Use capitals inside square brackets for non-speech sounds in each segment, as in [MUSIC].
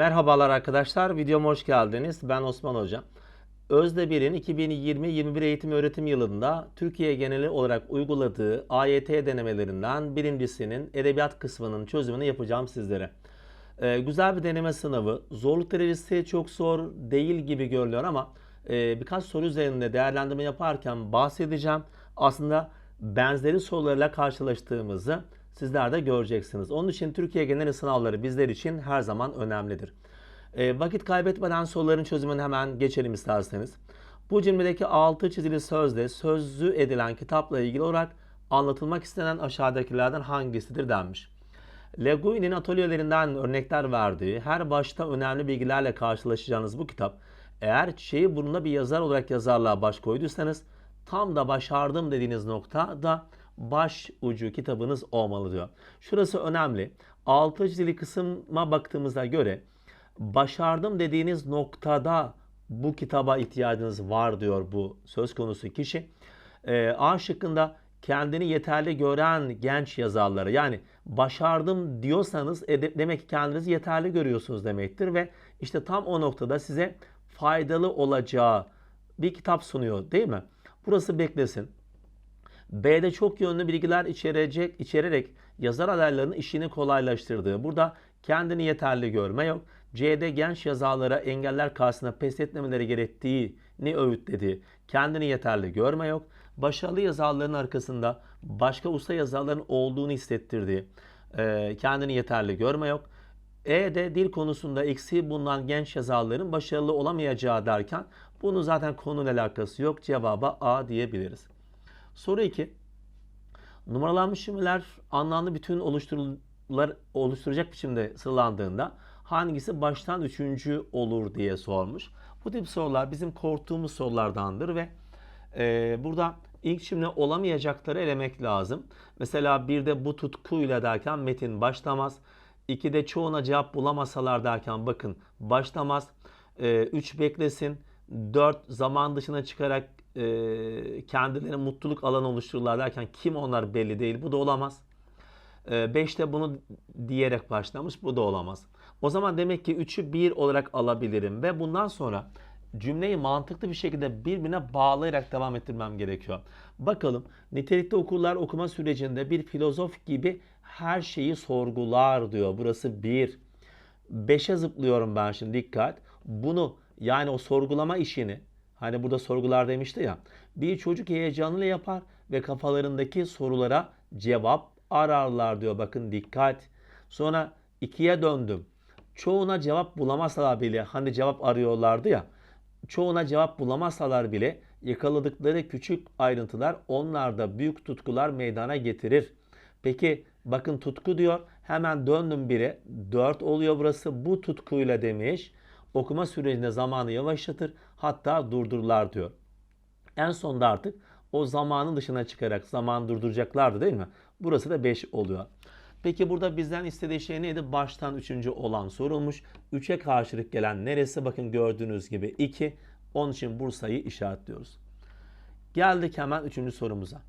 Merhabalar arkadaşlar, videoma hoş geldiniz. Ben Osman Hoca. Özde 1'in 2020-21 eğitim öğretim yılında Türkiye geneli olarak uyguladığı AYT denemelerinden birincisinin edebiyat kısmının çözümünü yapacağım sizlere. Ee, güzel bir deneme sınavı. Zorluk derecesi çok zor değil gibi görünüyor ama e, birkaç soru üzerinde değerlendirme yaparken bahsedeceğim. Aslında benzeri sorularla karşılaştığımızı sizler de göreceksiniz. Onun için Türkiye genel sınavları bizler için her zaman önemlidir. E, vakit kaybetmeden soruların çözümüne hemen geçelim isterseniz. Bu cümledeki altı çizili sözde sözlü edilen kitapla ilgili olarak anlatılmak istenen aşağıdakilerden hangisidir denmiş. Le Guy'nin atölyelerinden örnekler verdiği her başta önemli bilgilerle karşılaşacağınız bu kitap eğer çiçeği burnuna bir yazar olarak yazarlığa baş koyduysanız tam da başardım dediğiniz nokta da baş ucu kitabınız olmalı diyor. Şurası önemli. Altı çizili kısma baktığımızda göre başardım dediğiniz noktada bu kitaba ihtiyacınız var diyor bu söz konusu kişi. Ee, A şıkkında kendini yeterli gören genç yazarları yani başardım diyorsanız e, demek ki kendinizi yeterli görüyorsunuz demektir ve işte tam o noktada size faydalı olacağı bir kitap sunuyor değil mi? Burası beklesin. B'de çok yönlü bilgiler içerecek, içererek yazar adaylarının işini kolaylaştırdığı. Burada kendini yeterli görme yok. C'de genç yazarlara engeller karşısında pes etmemeleri gerektiğini öğütledi. Kendini yeterli görme yok. Başarılı yazarların arkasında başka usta yazarların olduğunu hissettirdi. Ee, kendini yeterli görme yok. E'de dil konusunda eksiği bulunan genç yazarların başarılı olamayacağı derken bunun zaten konuyla alakası yok. Cevaba A diyebiliriz. Soru 2. Numaralanmış cümleler anlamlı bütün oluşturulur, oluşturacak biçimde sıralandığında hangisi baştan üçüncü olur diye sormuş. Bu tip sorular bizim korktuğumuz sorulardandır ve e, burada ilk cümle olamayacakları elemek lazım. Mesela bir de bu tutkuyla derken metin başlamaz. İkide çoğuna cevap bulamasalar derken bakın başlamaz. E, üç beklesin. Dört zaman dışına çıkarak e, kendilerine mutluluk alanı oluştururlar derken kim onlar belli değil. Bu da olamaz. 5'te e, bunu diyerek başlamış. Bu da olamaz. O zaman demek ki 3'ü 1 olarak alabilirim ve bundan sonra cümleyi mantıklı bir şekilde birbirine bağlayarak devam ettirmem gerekiyor. Bakalım nitelikli okurlar okuma sürecinde bir filozof gibi her şeyi sorgular diyor. Burası 1. 5'e zıplıyorum ben şimdi dikkat. Bunu yani o sorgulama işini hani burada sorgular demişti ya. Bir çocuk heyecanıyla yapar ve kafalarındaki sorulara cevap ararlar diyor. Bakın dikkat. Sonra ikiye döndüm. Çoğuna cevap bulamasalar bile hani cevap arıyorlardı ya. Çoğuna cevap bulamasalar bile yakaladıkları küçük ayrıntılar onlarda büyük tutkular meydana getirir. Peki bakın tutku diyor. Hemen döndüm bire. 4 oluyor burası. Bu tutkuyla demiş. Okuma sürecinde zamanı yavaşlatır. Hatta durdururlar diyor. En sonda artık o zamanın dışına çıkarak zaman durduracaklardı değil mi? Burası da 5 oluyor. Peki burada bizden istediği şey neydi? Baştan üçüncü olan sorulmuş. 3'e karşılık gelen neresi? Bakın gördüğünüz gibi 2. Onun için Bursa'yı işaretliyoruz. Geldik hemen üçüncü sorumuza.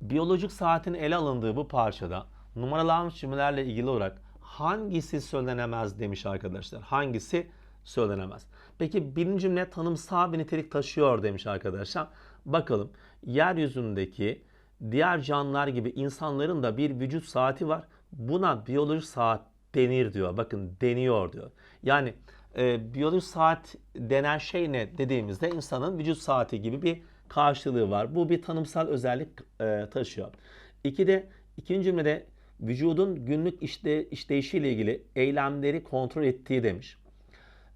Biyolojik saatin ele alındığı bu parçada numaralanmış cümlelerle ilgili olarak hangisi söylenemez demiş arkadaşlar. Hangisi söylenemez. Peki birinci cümle tanımsal bir nitelik taşıyor demiş arkadaşlar. Bakalım yeryüzündeki diğer canlılar gibi insanların da bir vücut saati var. Buna biyolojik saat denir diyor. Bakın deniyor diyor. Yani e, biyolojik saat denen şey ne dediğimizde insanın vücut saati gibi bir karşılığı var. Bu bir tanımsal özellik e, taşıyor. İki de ikinci cümlede vücudun günlük işte, işleyişiyle ilgili eylemleri kontrol ettiği demiş.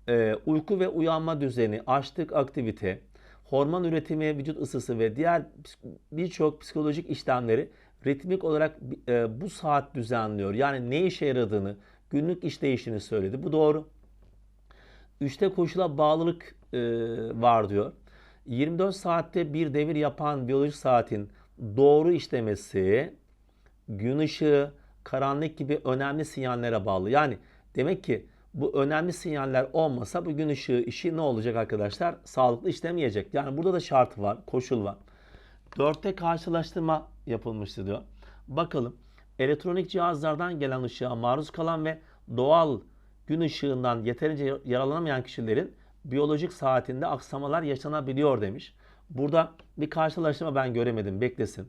E, uyku ve uyanma düzeni, açlık aktivite, hormon üretimi, vücut ısısı ve diğer birçok psikolojik işlemleri ritmik olarak e, bu saat düzenliyor. Yani ne işe yaradığını, günlük işleyişini söyledi. Bu doğru. Üçte koşula bağlılık e, var diyor. 24 saatte bir devir yapan biyolojik saatin doğru işlemesi gün ışığı, karanlık gibi önemli sinyallere bağlı. Yani demek ki bu önemli sinyaller olmasa bu gün ışığı işi ne olacak arkadaşlar? Sağlıklı işlemeyecek. Yani burada da şart var, koşul var. Dörtte karşılaştırma yapılmıştı diyor. Bakalım elektronik cihazlardan gelen ışığa maruz kalan ve doğal gün ışığından yeterince yararlanamayan kişilerin biyolojik saatinde aksamalar yaşanabiliyor demiş. Burada bir karşılaştırma ben göremedim. Beklesin.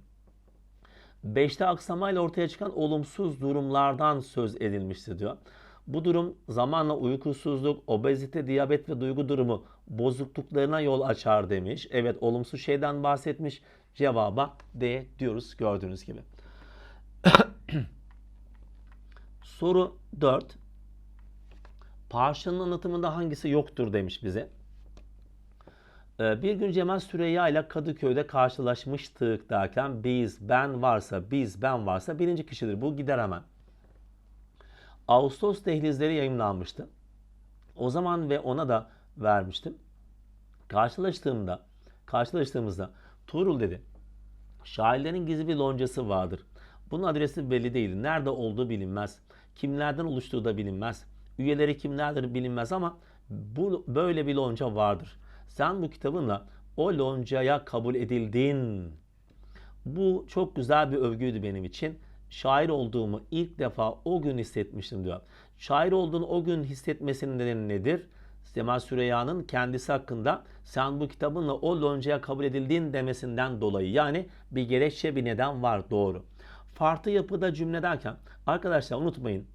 5'te aksamayla ortaya çıkan olumsuz durumlardan söz edilmiştir diyor. Bu durum zamanla uykusuzluk, obezite, diyabet ve duygu durumu bozukluklarına yol açar demiş. Evet olumsuz şeyden bahsetmiş. Cevaba D diyoruz gördüğünüz gibi. [COUGHS] Soru 4. Parşanın anlatımında hangisi yoktur demiş bize. Ee, Bir gün Cemal Süreyya ile Kadıköy'de karşılaşmıştık derken biz, ben varsa, biz, ben varsa birinci kişidir. Bu gider hemen. Ağustos dehlizleri yayınlanmıştı. O zaman ve ona da vermiştim. Karşılaştığımda, karşılaştığımızda Tuğrul dedi. Şairlerin gizli bir loncası vardır. Bunun adresi belli değil. Nerede olduğu bilinmez. Kimlerden oluştuğu da bilinmez. Üyeleri kimlerdir bilinmez ama bu böyle bir lonca vardır. Sen bu kitabınla o loncaya kabul edildin. Bu çok güzel bir övgüydü benim için. Şair olduğumu ilk defa o gün hissetmiştim diyor. Şair olduğunu o gün hissetmesinin nedeni nedir? Cemal Süreyya'nın kendisi hakkında sen bu kitabınla o loncaya kabul edildin demesinden dolayı. Yani bir gerekçe bir neden var doğru. Farklı yapıda cümle derken arkadaşlar unutmayın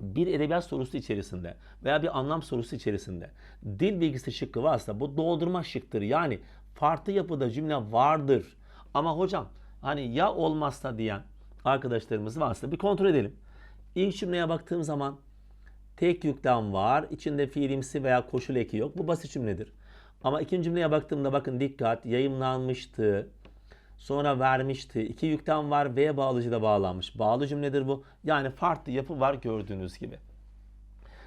bir edebiyat sorusu içerisinde veya bir anlam sorusu içerisinde dil bilgisi şıkkı varsa bu doldurma şıktır. Yani farklı yapıda cümle vardır. Ama hocam hani ya olmazsa diyen arkadaşlarımız varsa bir kontrol edelim. İlk cümleye baktığım zaman tek yüklem var. içinde fiilimsi veya koşul eki yok. Bu basit cümledir. Ama ikinci cümleye baktığımda bakın dikkat yayımlanmıştı. Sonra vermişti. İki yüklem var. V bağlıcı da bağlanmış. Bağlı cümledir bu. Yani farklı yapı var gördüğünüz gibi.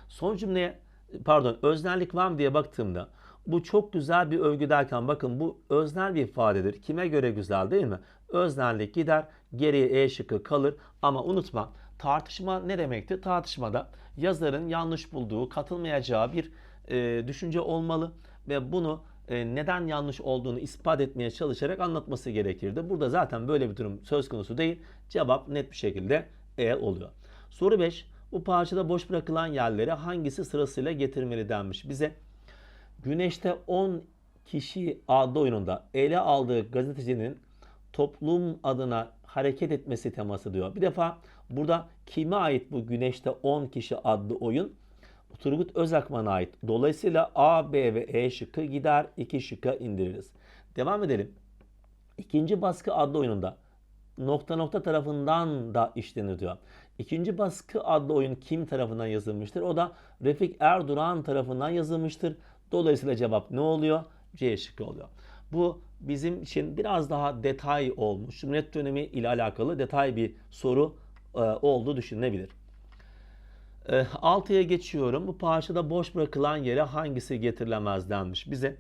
Son cümleye pardon öznellik var mı diye baktığımda bu çok güzel bir övgü derken bakın bu öznel bir ifadedir. Kime göre güzel değil mi? Öznellik gider, geriye E şıkkı kalır ama unutma tartışma ne demekti? Tartışmada yazarın yanlış bulduğu, katılmayacağı bir e, düşünce olmalı ve bunu e, neden yanlış olduğunu ispat etmeye çalışarak anlatması gerekirdi. Burada zaten böyle bir durum söz konusu değil. Cevap net bir şekilde E oluyor. Soru 5. Bu parçada boş bırakılan yerlere hangisi sırasıyla getirmeli denmiş bize. Güneşte 10 kişi adlı oyununda ele aldığı gazetecinin toplum adına hareket etmesi teması diyor. Bir defa burada kime ait bu Güneşte 10 kişi adlı oyun? Turgut Özakman'a ait. Dolayısıyla A, B ve E şıkkı gider. 2 şıkka indiririz. Devam edelim. İkinci baskı adlı oyununda nokta nokta tarafından da işlenir diyor. İkinci baskı adlı oyun kim tarafından yazılmıştır? O da Refik Erduran tarafından yazılmıştır. Dolayısıyla cevap ne oluyor? C şıkkı oluyor. Bu bizim için biraz daha detay olmuş. Cumhuriyet dönemi ile alakalı detay bir soru e, olduğu düşünülebilir. 6'ya geçiyorum. Bu parçada boş bırakılan yere hangisi getirilemez denmiş bize.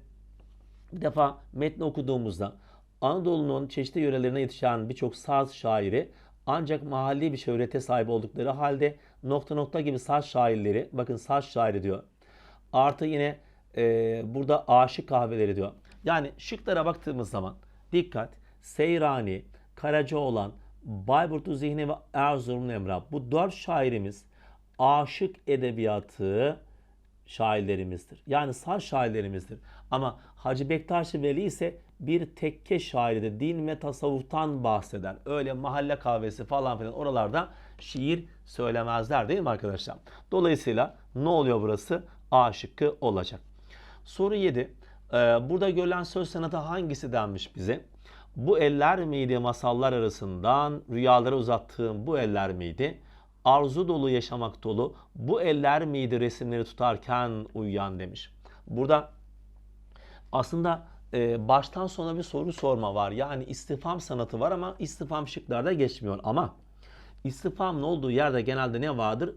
Bir defa metni okuduğumuzda Anadolu'nun çeşitli yörelerine yetişen birçok saz şairi ancak mahalli bir şöhrete sahip oldukları halde nokta nokta gibi saz şairleri, bakın saz şairi diyor. Artı yine e, burada aşık kahveleri diyor. Yani şıklara baktığımız zaman dikkat Seyrani, Karacaoğlan, Bayburtlu Zihni ve Erzurum Emrah bu dört şairimiz aşık edebiyatı şairlerimizdir. Yani saz şairlerimizdir. Ama Hacı Bektaş Veli ise bir tekke şairidir. Din ve tasavvuftan bahseder. Öyle mahalle kahvesi falan filan oralarda şiir söylemezler değil mi arkadaşlar? Dolayısıyla ne oluyor burası? A şıkkı olacak. Soru 7. Ee, burada görülen söz sanatı hangisi denmiş bize? Bu eller miydi masallar arasından rüyalara uzattığım bu eller miydi? arzu dolu yaşamak dolu bu eller miydi resimleri tutarken uyuyan demiş. Burada aslında e, baştan sona bir soru sorma var. Yani istifam sanatı var ama istifam şıklarda geçmiyor. Ama istifamın olduğu yerde genelde ne vardır?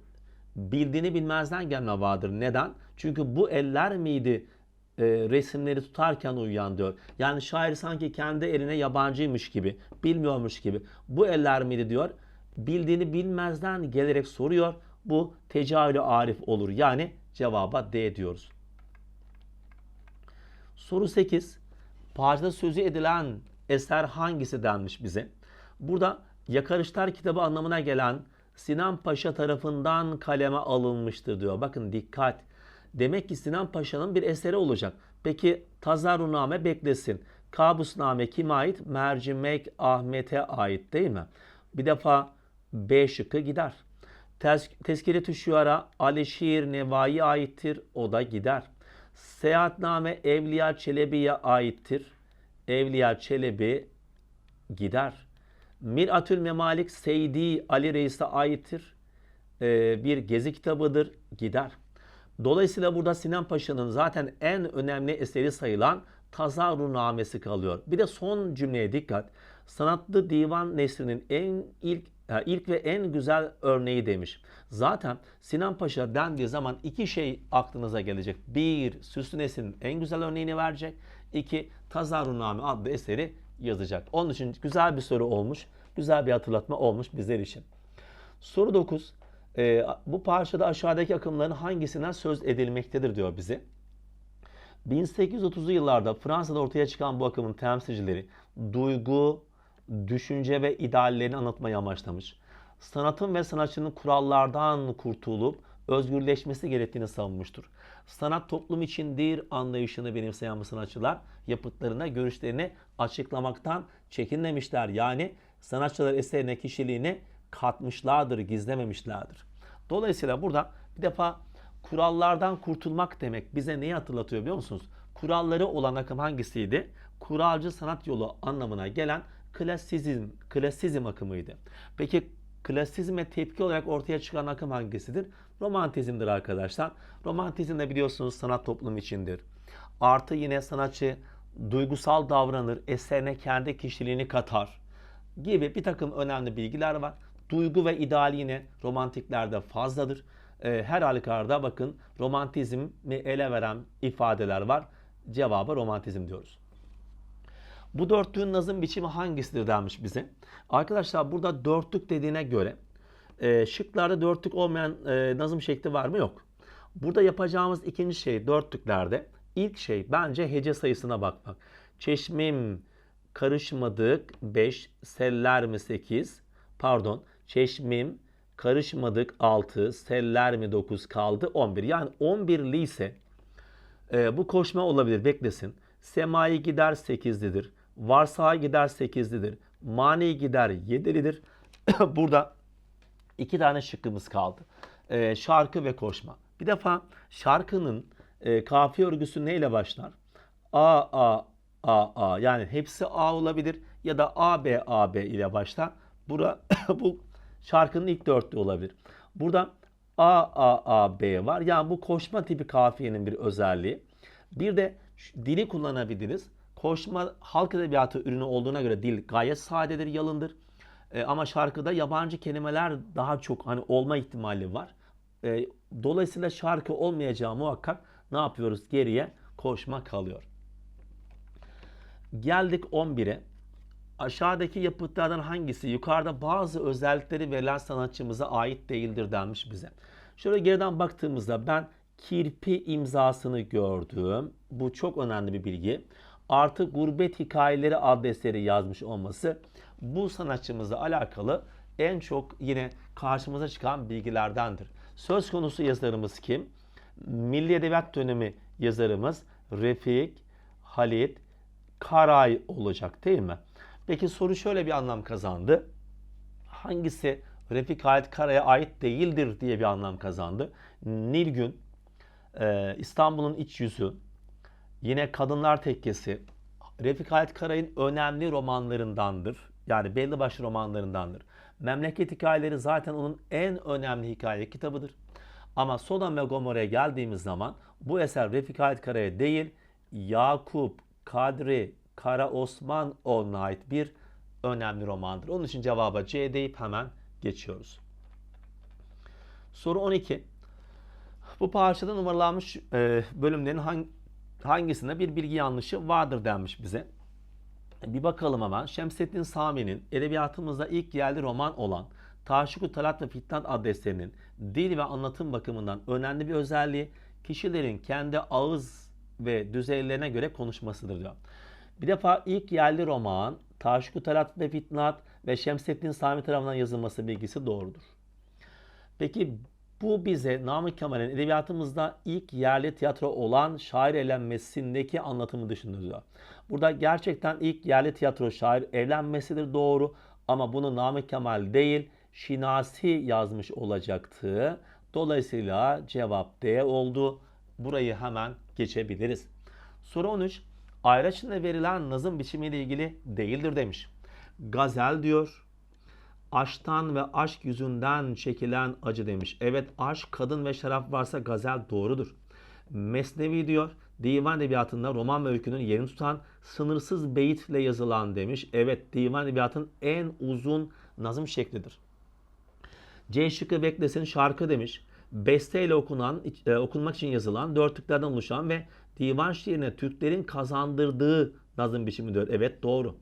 Bildiğini bilmezden gelme vardır. Neden? Çünkü bu eller miydi e, resimleri tutarken uyuyan diyor. Yani şair sanki kendi eline yabancıymış gibi, bilmiyormuş gibi. Bu eller miydi diyor bildiğini bilmezden gelerek soruyor. Bu tecahülü arif olur. Yani cevaba D diyoruz. Soru 8. Parçada sözü edilen eser hangisi denmiş bize. Burada Yakarışlar kitabı anlamına gelen Sinan Paşa tarafından kaleme alınmıştır diyor. Bakın dikkat. Demek ki Sinan Paşa'nın bir eseri olacak. Peki Tazaruname beklesin. Kabusname kime ait? Mercimek Ahmet'e ait değil mi? Bir defa B şıkkı gider. Tez, Tezkire-i Şuara Alişir Nevai'ye aittir. O da gider. Seyahatname Evliya Çelebi'ye aittir. Evliya Çelebi gider. Miratül Memalik Seydi Ali Reis'e aittir. Ee, bir gezi kitabıdır. Gider. Dolayısıyla burada Sinan Paşa'nın zaten en önemli eseri sayılan Tazarunamesi kalıyor. Bir de son cümleye dikkat. Sanatlı divan nesrinin en ilk ilk ve en güzel örneği demiş. Zaten Sinan Paşa dendiği zaman iki şey aklınıza gelecek. Bir, Süslü Nesir'in en güzel örneğini verecek. İki, Tazaruname adlı eseri yazacak. Onun için güzel bir soru olmuş. Güzel bir hatırlatma olmuş bizler için. Soru 9. Ee, bu parçada aşağıdaki akımların hangisinden söz edilmektedir diyor bize. 1830'lu yıllarda Fransa'da ortaya çıkan bu akımın temsilcileri duygu, düşünce ve ideallerini anlatmayı amaçlamış. Sanatın ve sanatçının kurallardan kurtulup özgürleşmesi gerektiğini savunmuştur. Sanat toplum içindir anlayışını benimseyen bu sanatçılar yapıtlarına görüşlerini açıklamaktan çekinmemişler. Yani sanatçılar eserine kişiliğini katmışlardır, gizlememişlerdir. Dolayısıyla burada bir defa kurallardan kurtulmak demek bize neyi hatırlatıyor biliyor musunuz? Kuralları olan akım hangisiydi? Kuralcı sanat yolu anlamına gelen klasizm, klasizm akımıydı. Peki klasizme tepki olarak ortaya çıkan akım hangisidir? Romantizmdir arkadaşlar. Romantizm de biliyorsunuz sanat toplumu içindir. Artı yine sanatçı duygusal davranır, eserine kendi kişiliğini katar gibi bir takım önemli bilgiler var. Duygu ve ideal yine romantiklerde fazladır. Ee, her halükarda bakın romantizmi ele veren ifadeler var. Cevabı romantizm diyoruz. Bu dörtlüğün nazım biçimi hangisidir denmiş bize. Arkadaşlar burada dörtlük dediğine göre e, şıklarda dörtlük olmayan e, nazım şekli var mı? Yok. Burada yapacağımız ikinci şey dörtlüklerde ilk şey bence hece sayısına bakmak. Çeşmim karışmadık 5, seller mi 8? Pardon, çeşmim karışmadık 6, seller mi 9 kaldı 11. Yani 11'li ise e, bu koşma olabilir beklesin. Semai gider 8'lidir. Varsağa gider 8'lidir. Mani gider 7'lidir. [COUGHS] Burada iki tane şıkkımız kaldı. E, şarkı ve koşma. Bir defa şarkının e, kafiye örgüsü neyle başlar? A, A, A, A. Yani hepsi A olabilir ya da A, B, A, B ile başlar. Bura, [COUGHS] bu şarkının ilk dörtlü olabilir. Burada A, A, A, B var. Yani bu koşma tipi kafiyenin bir özelliği. Bir de dili kullanabiliriz. Koşma halk edebiyatı ürünü olduğuna göre dil gayet sadedir, yalındır. E, ama şarkıda yabancı kelimeler daha çok hani olma ihtimali var. E, dolayısıyla şarkı olmayacağı muhakkak ne yapıyoruz? Geriye koşma kalıyor. Geldik 11'e. Aşağıdaki yapıtlardan hangisi yukarıda bazı özellikleri verilen sanatçımıza ait değildir denmiş bize. Şöyle geriden baktığımızda ben kirpi imzasını gördüm. Bu çok önemli bir bilgi. Artı Gurbet Hikayeleri adlı eseri yazmış olması bu sanatçımızla alakalı en çok yine karşımıza çıkan bilgilerdendir. Söz konusu yazarımız kim? Milli Edebiyat Dönemi yazarımız Refik Halit Karay olacak değil mi? Peki soru şöyle bir anlam kazandı. Hangisi Refik Halit Karay'a ait değildir diye bir anlam kazandı. Nilgün, e, İstanbul'un iç yüzü, yine Kadınlar Tekkesi, Refik Halit Karay'ın önemli romanlarındandır. Yani belli başlı romanlarındandır. Memleket hikayeleri zaten onun en önemli hikaye kitabıdır. Ama Sodom ve Gomorra'ya geldiğimiz zaman bu eser Refik Halit Karay'a değil, Yakup, Kadri, Kara Osman Osmanoğlu'na ait bir önemli romandır. Onun için cevaba C deyip hemen geçiyoruz. Soru 12. Bu parçada numaralanmış e, bölümlerin hangisinde bir bilgi yanlışı vardır denmiş bize. Bir bakalım hemen. Şemsettin Sami'nin edebiyatımızda ilk yerli roman olan Taşuku Talat ve Fitnat adlı eserinin dil ve anlatım bakımından önemli bir özelliği kişilerin kendi ağız ve düzeylerine göre konuşmasıdır diyor. Bir defa ilk yerli roman Taşku Talat ve Fitnat ve Şemsettin Sami tarafından yazılması bilgisi doğrudur. Peki bu bize Namık Kemal'in edebiyatımızda ilk yerli tiyatro olan şair evlenmesindeki anlatımı dışında. Burada gerçekten ilk yerli tiyatro şair evlenmesidir doğru ama bunu Namık Kemal değil Şinasi yazmış olacaktı. Dolayısıyla cevap D oldu. Burayı hemen geçebiliriz. Soru 13. Ayraç'ında verilen nazım biçimiyle ilgili değildir demiş. Gazel diyor. Aşktan ve aşk yüzünden çekilen acı demiş. Evet aşk, kadın ve şarap varsa gazel doğrudur. Mesnevi diyor. Divan edebiyatında roman ve öykünün yerini tutan sınırsız beyitle yazılan demiş. Evet divan edebiyatının en uzun nazım şeklidir. C şıkkı beklesin şarkı demiş. Besteyle okunan, e, okunmak için yazılan dörtlüklerden oluşan ve divan şiirine Türklerin kazandırdığı nazım biçimi diyor. Evet doğru.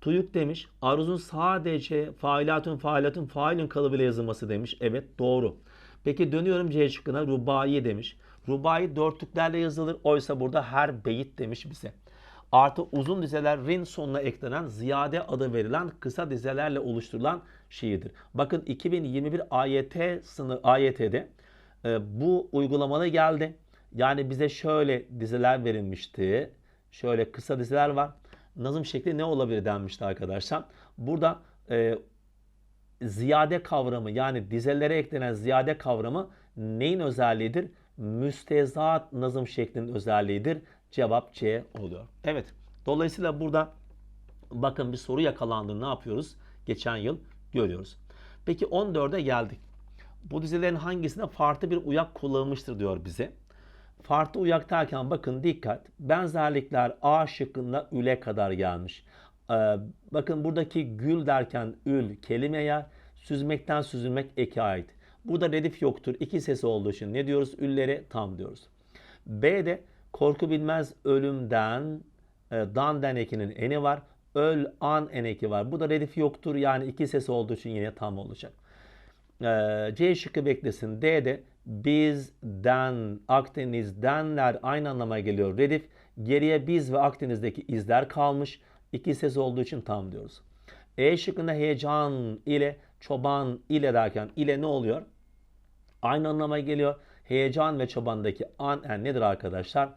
Tuyuk demiş. Aruz'un sadece failatun failatun failün kalıbıyla yazılması demiş. Evet doğru. Peki dönüyorum C şıkkına. Rubai demiş. Rubai dörtlüklerle yazılır. Oysa burada her beyit demiş bize. Artı uzun dizeler sonuna eklenen ziyade adı verilen kısa dizelerle oluşturulan şiirdir. Bakın 2021 AYT sınıf AYT'de e, bu uygulamalı geldi. Yani bize şöyle dizeler verilmişti. Şöyle kısa dizeler var. Nazım şekli ne olabilir denmişti arkadaşlar. Burada e, ziyade kavramı yani dizelere eklenen ziyade kavramı neyin özelliğidir? Müstezat nazım şeklinin özelliğidir. Cevap C oluyor. Evet. Dolayısıyla burada bakın bir soru yakalandığını ne yapıyoruz? Geçen yıl görüyoruz. Peki 14'e geldik. Bu dizelerin hangisinde farklı bir uyak kullanılmıştır diyor bize. Farklı uyak derken bakın dikkat. Benzerlikler A şıkkında üle kadar gelmiş. Ee, bakın buradaki gül derken ül kelimeye, süzmekten süzülmek eke ait. Burada redif yoktur. İki sesi olduğu için ne diyoruz? Ülleri tam diyoruz. B'de korku bilmez ölümden e, dan den ekinin eni var. Öl an en eki var. Bu da redif yoktur. Yani iki sesi olduğu için yine tam olacak. Ee, C şıkkı beklesin. D'de bizden, Akdeniz'denler aynı anlama geliyor. Redif geriye biz ve Akdeniz'deki izler kalmış. İki ses olduğu için tam diyoruz. E şıkkında heyecan ile çoban ile derken ile ne oluyor? Aynı anlama geliyor. Heyecan ve çobandaki an yani nedir arkadaşlar?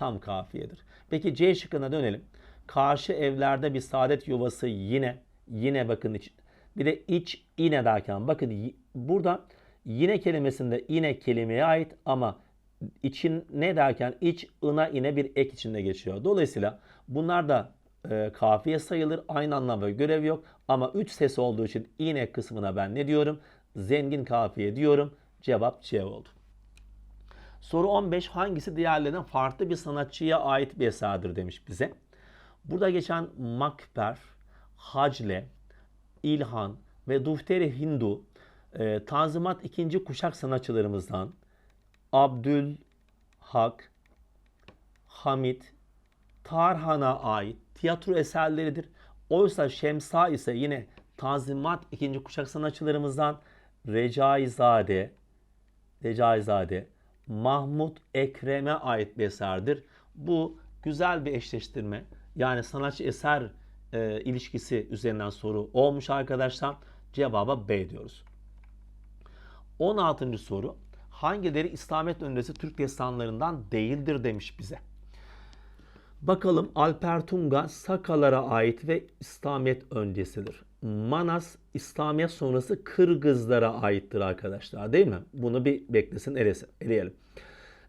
Tam kafiyedir. Peki C şıkkına dönelim. Karşı evlerde bir saadet yuvası yine yine bakın iç, bir de iç ine derken bakın burada yine kelimesinde yine kelimeye ait ama için ne derken iç ına ine bir ek içinde geçiyor. Dolayısıyla bunlar da e, kafiye sayılır. Aynı anlam ve görev yok. Ama üç ses olduğu için ine kısmına ben ne diyorum? Zengin kafiye diyorum. Cevap C oldu. Soru 15 hangisi diğerlerinden farklı bir sanatçıya ait bir eserdir demiş bize. Burada geçen Makber, Hacle, İlhan ve Dufteri Hindu e, Tanzimat ikinci kuşak sanatçılarımızdan Abdül Hak, Hamit, Tarhan'a ait tiyatro eserleridir. Oysa Şemsa ise yine Tanzimat ikinci kuşak sanatçılarımızdan Recaizade, Recaizade, Mahmut Ekrem'e ait bir eserdir. Bu güzel bir eşleştirme. Yani sanatçı eser e, ilişkisi üzerinden soru olmuş arkadaşlar. Cevaba B diyoruz. 16. soru. Hangileri İslamiyet öncesi Türk destanlarından değildir demiş bize. Bakalım Alper Tunga Sakalara ait ve İslamiyet öncesidir. Manas İslamiyet sonrası Kırgızlara aittir arkadaşlar değil mi? Bunu bir beklesin eleyelim.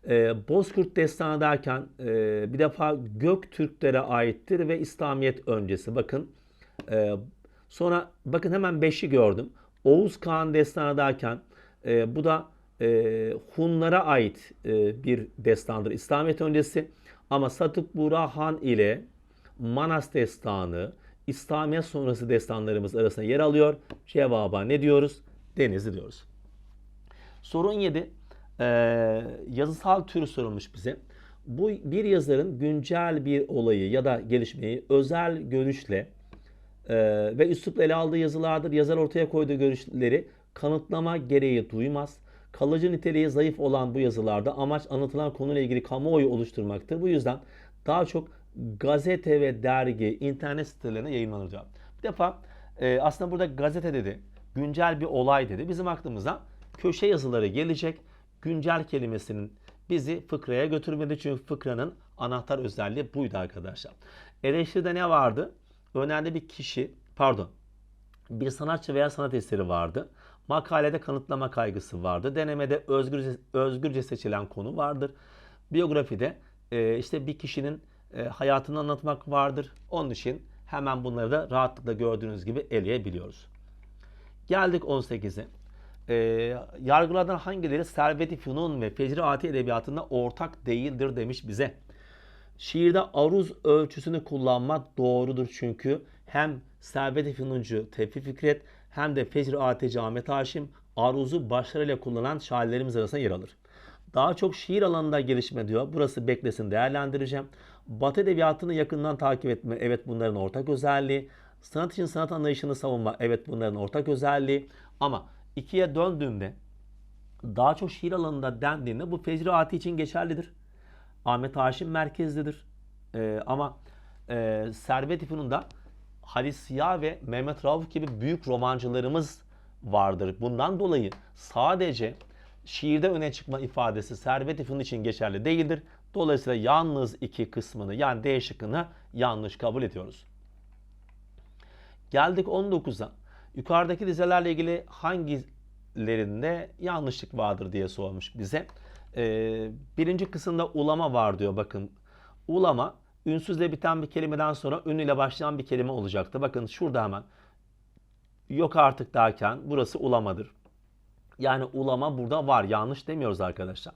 Ee, Bozkurt Destanı derken e, bir defa Göktürklere aittir ve İslamiyet öncesi. Bakın e, sonra bakın hemen 5'i gördüm. Oğuz Kağan Destanı derken e, bu da e, Hunlara ait e, bir destandır. İslamiyet öncesi ama Satık Buğra Han ile Manas Destanı İslamiyet sonrası destanlarımız arasında yer alıyor. Cevaba ne diyoruz? Denizli diyoruz. Sorun 7. Ee, yazısal tür sorulmuş bize. Bu bir yazarın güncel bir olayı ya da gelişmeyi özel görüşle e, ve üslupla ele aldığı yazılardır. Yazar ortaya koyduğu görüşleri kanıtlama gereği duymaz. Kalıcı niteliği zayıf olan bu yazılarda amaç anlatılan konuyla ilgili kamuoyu oluşturmaktır. Bu yüzden daha çok gazete ve dergi, internet sitelerine yayınlanır diyor. Bir defa e, aslında burada gazete dedi, güncel bir olay dedi. Bizim aklımıza köşe yazıları gelecek. Güncel kelimesinin bizi fıkraya götürmedi. Çünkü fıkranın anahtar özelliği buydu arkadaşlar. Eleştiride ne vardı? Önemli bir kişi, pardon, bir sanatçı veya sanat eseri vardı. Makalede kanıtlama kaygısı vardı. Denemede özgürce, özgürce seçilen konu vardır. Biyografide e, işte bir kişinin e, hayatını anlatmak vardır. Onun için hemen bunları da rahatlıkla gördüğünüz gibi eleyebiliyoruz. Geldik 18'e. E, yargılardan hangileri Servet-i Fünun ve Fecri Ati Edebiyatı'nda ortak değildir demiş bize. Şiirde aruz ölçüsünü kullanmak doğrudur çünkü hem Servet-i Fünuncu Tevfik Fikret hem de Fecri Atici Ahmet Haşim aruzu başarıyla kullanan şairlerimiz arasında yer alır. Daha çok şiir alanında gelişme diyor. Burası beklesin değerlendireceğim. Batı edebiyatını yakından takip etme. Evet bunların ortak özelliği. Sanat için sanat anlayışını savunma. Evet bunların ortak özelliği. Ama ikiye döndüğümde daha çok şiir alanında dendiğinde bu Fecri için geçerlidir. Ahmet Haşim merkezlidir. Ee, ama e, Servet İfünun'da Halis Ziya ve Mehmet Rauf gibi büyük romancılarımız vardır. Bundan dolayı sadece şiirde öne çıkma ifadesi Servet İfünun için geçerli değildir. Dolayısıyla yalnız iki kısmını yani D şıkkını yanlış kabul ediyoruz. Geldik 19'a. Yukarıdaki dizelerle ilgili hangilerinde yanlışlık vardır diye sormuş bize. Ee, birinci kısımda ulama var diyor bakın. Ulama ünsüzle biten bir kelimeden sonra ün ile başlayan bir kelime olacaktı. Bakın şurada hemen yok artık derken burası ulamadır. Yani ulama burada var. Yanlış demiyoruz arkadaşlar.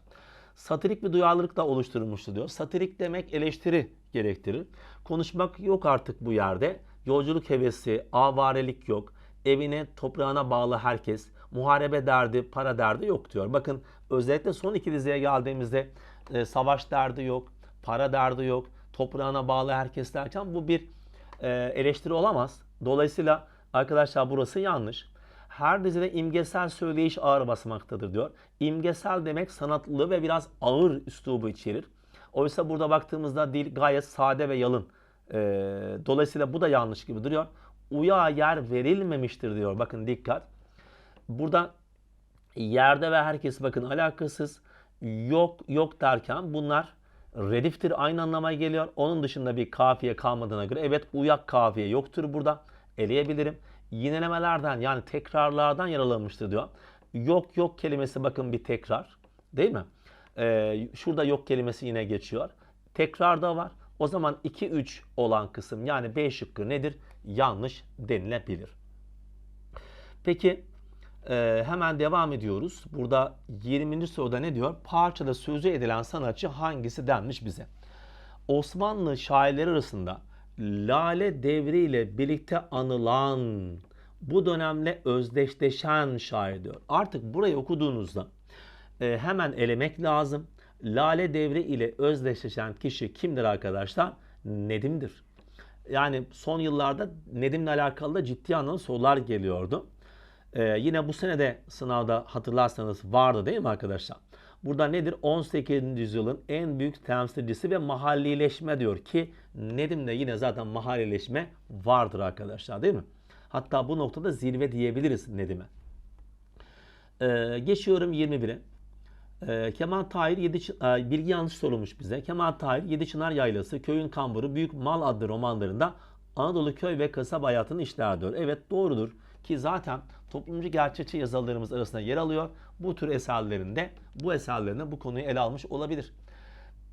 Satirik bir duyarlılık da oluşturulmuştu diyor. Satirik demek eleştiri gerektirir. Konuşmak yok artık bu yerde. Yolculuk hevesi, avarelik yok. Evine, toprağına bağlı herkes. Muharebe derdi, para derdi yok diyor. Bakın özellikle son iki dizeye geldiğimizde e, savaş derdi yok, para derdi yok, toprağına bağlı herkes derken bu bir e, eleştiri olamaz. Dolayısıyla arkadaşlar burası yanlış. Her dizide imgesel söyleyiş ağır basmaktadır diyor. İmgesel demek sanatlı ve biraz ağır üslubu içerir. Oysa burada baktığımızda dil gayet sade ve yalın. E, dolayısıyla bu da yanlış gibi duruyor. Uya yer verilmemiştir diyor. Bakın dikkat. Burada yerde ve herkes bakın alakasız yok yok derken bunlar rediftir aynı anlama geliyor. Onun dışında bir kafiye kalmadığına göre evet uyak kafiye yoktur burada. Eleyebilirim. Yinelemelerden yani tekrarlardan yaralanmıştır diyor. Yok yok kelimesi bakın bir tekrar. Değil mi? Ee, şurada yok kelimesi yine geçiyor. Tekrar da var. O zaman 2-3 olan kısım yani B şıkkı nedir? Yanlış denilebilir. Peki ee, hemen devam ediyoruz. Burada 20. soruda ne diyor? Parçada sözü edilen sanatçı hangisi denmiş bize. Osmanlı şairleri arasında Lale Devri ile birlikte anılan, bu dönemle özdeşleşen şair diyor. Artık burayı okuduğunuzda e, hemen elemek lazım. Lale Devri ile özdeşleşen kişi kimdir arkadaşlar? Nedim'dir. Yani son yıllarda Nedim'le alakalı da ciddi anlamda sorular geliyordu. Ee, yine bu sene de sınavda hatırlarsanız vardı değil mi arkadaşlar? Burada nedir? 18. yüzyılın en büyük temsilcisi ve mahallileşme diyor ki Nedim de yine zaten mahallileşme vardır arkadaşlar değil mi? Hatta bu noktada zirve diyebiliriz Nedim'e. Ee, geçiyorum 21'e. Ee, Kemal Tahir yedi, e, bilgi yanlış sorulmuş bize. Kemal Tahir Yedi Çınar Yaylası, Köyün Kamburu, Büyük Mal adlı romanlarında Anadolu köy ve kasaba hayatını işler diyor. Evet doğrudur ki zaten toplumcu gerçekçi yazarlarımız arasında yer alıyor. Bu tür eserlerinde bu eserlerinde bu konuyu ele almış olabilir.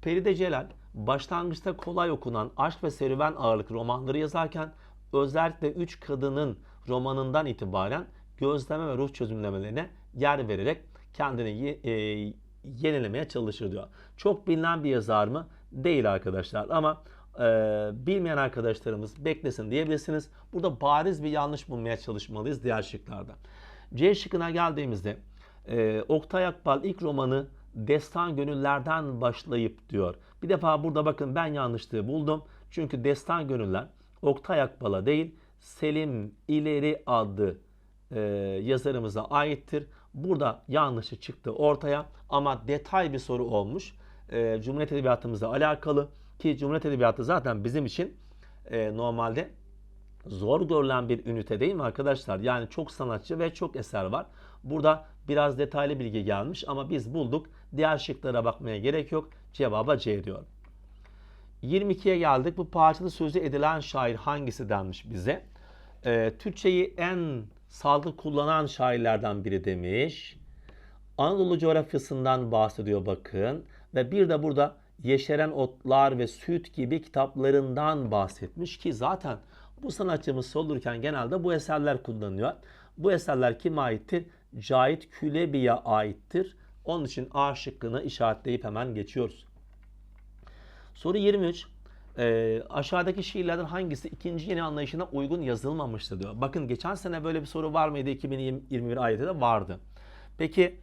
Peride Celal başlangıçta kolay okunan aşk ve serüven ağırlıklı romanları yazarken özellikle üç kadının romanından itibaren gözleme ve ruh çözümlemelerine yer vererek kendini e, yenilemeye çalışır diyor. Çok bilinen bir yazar mı? Değil arkadaşlar ama e, bilmeyen arkadaşlarımız beklesin diyebilirsiniz. Burada bariz bir yanlış bulmaya çalışmalıyız diğer şıklarda. C şıkkına geldiğimizde e, Oktay Akbal ilk romanı Destan Gönüllerden başlayıp diyor. Bir defa burada bakın ben yanlışlığı buldum. Çünkü Destan Gönüller Oktay Akbal'a değil Selim İleri adlı e, yazarımıza aittir. Burada yanlışı çıktı ortaya ama detay bir soru olmuş. E, Cumhuriyet Edebiyatımızla alakalı. Ki Cumhuriyet Edebiyatı zaten bizim için e, normalde zor görülen bir ünite değil mi arkadaşlar? Yani çok sanatçı ve çok eser var. Burada biraz detaylı bilgi gelmiş ama biz bulduk. Diğer şıklara bakmaya gerek yok. Cevaba C diyorum. 22'ye geldik. Bu parçada sözü edilen şair hangisi denmiş bize. Ee, Türkçeyi en sağlıklı kullanan şairlerden biri demiş. Anadolu coğrafyasından bahsediyor bakın. Ve bir de burada Yeşeren Otlar ve Süt gibi kitaplarından bahsetmiş ki zaten bu sanatçımız solurken genelde bu eserler kullanıyor. Bu eserler kime aittir? Cahit Külebi'ye aittir. Onun için A şıkkını işaretleyip hemen geçiyoruz. Soru 23. Ee, aşağıdaki şiirlerden hangisi ikinci yeni anlayışına uygun yazılmamıştır diyor. Bakın geçen sene böyle bir soru var mıydı? 2021 ayette de vardı. Peki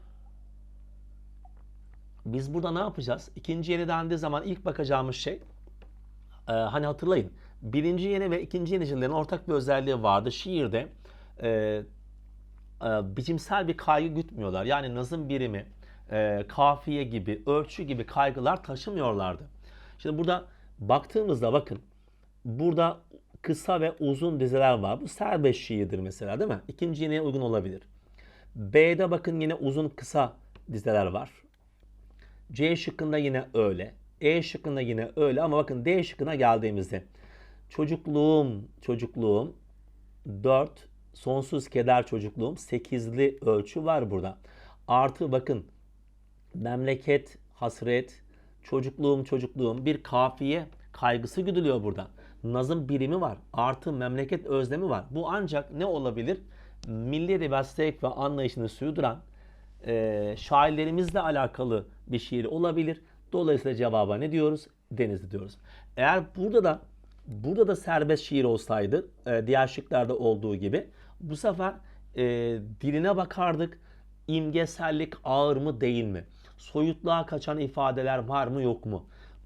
biz burada ne yapacağız? İkinci yeni dendiği zaman ilk bakacağımız şey e, hani hatırlayın birinci yeni ve ikinci yenicilerin ortak bir özelliği vardı. Şiirde e, e, biçimsel bir kaygı gütmüyorlar. Yani nazım birimi, e, kafiye gibi, ölçü gibi kaygılar taşımıyorlardı. Şimdi burada baktığımızda bakın burada kısa ve uzun dizeler var. Bu serbest şiirdir mesela değil mi? İkinci yeniye uygun olabilir. B'de bakın yine uzun kısa dizeler var. C şıkkında yine öyle. E şıkkında yine öyle ama bakın D şıkkına geldiğimizde çocukluğum, çocukluğum 4 sonsuz keder çocukluğum 8'li ölçü var burada. Artı bakın memleket, hasret, çocukluğum, çocukluğum bir kafiye kaygısı güdülüyor burada. Nazım birimi var. Artı memleket özlemi var. Bu ancak ne olabilir? Milli edebiyat ve anlayışını sürdüren e, şairlerimizle alakalı bir şiir olabilir. Dolayısıyla cevaba ne diyoruz? Denizli diyoruz. Eğer burada da burada da serbest şiir olsaydı e, diğer şıklarda olduğu gibi bu sefer e, diline bakardık. İmgesellik ağır mı değil mi? Soyutluğa kaçan ifadeler var mı yok mu?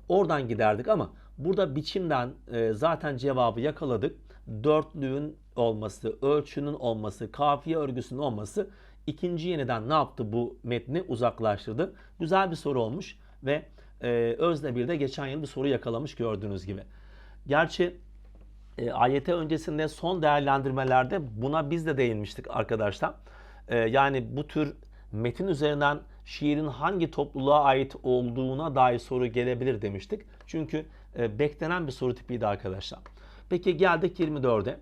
Oradan giderdik ama burada biçimden e, zaten cevabı yakaladık. Dörtlüğün olması, ölçünün olması, kafiye örgüsünün olması ikinci yeniden ne yaptı bu metni uzaklaştırdı. Güzel bir soru olmuş ve e, Özde bir de geçen yıl bir soru yakalamış gördüğünüz gibi. Gerçi e, AYT öncesinde son değerlendirmelerde buna biz de değinmiştik arkadaşlar. E, yani bu tür metin üzerinden şiirin hangi topluluğa ait olduğuna dair soru gelebilir demiştik. Çünkü e, beklenen bir soru tipiydi arkadaşlar. Peki geldik 24'e.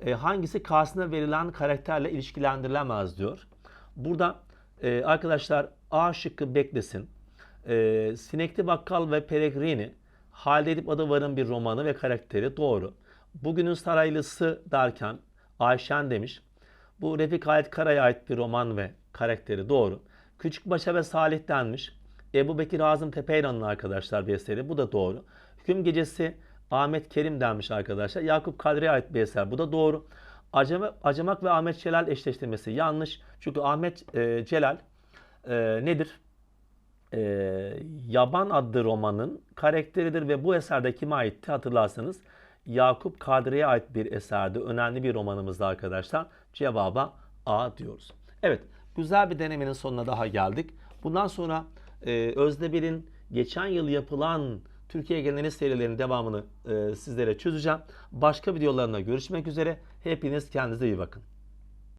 E, hangisi karşısına verilen karakterle ilişkilendirilemez diyor. Burada e, arkadaşlar A şıkkı beklesin. E, Sinekli Bakkal ve Peregrini Halide Edip adı varın bir romanı ve karakteri doğru. Bugünün saraylısı derken Ayşen demiş. Bu Refik Halit Kara'ya ait bir roman ve karakteri doğru. Küçük Başa ve Salih denmiş. Ebu Bekir Hazım Tepeyran'ın arkadaşlar bir eseri. Bu da doğru. Hüküm Gecesi Ahmet Kerim denmiş arkadaşlar. Yakup Kadri'ye ait bir eser. Bu da doğru. Acamak ve Ahmet Celal eşleştirmesi yanlış. Çünkü Ahmet e, Celal e, nedir? E, Yaban adlı romanın karakteridir ve bu eserde kime aitti hatırlarsanız Yakup Kadri'ye ait bir eserdi. Önemli bir romanımızdı arkadaşlar. Cevaba A diyoruz. Evet, güzel bir denemenin sonuna daha geldik. Bundan sonra e, Özdebir'in geçen yıl yapılan Türkiye geneli serilerinin devamını e, sizlere çözeceğim. Başka videolarında görüşmek üzere. Hepiniz kendinize iyi bakın.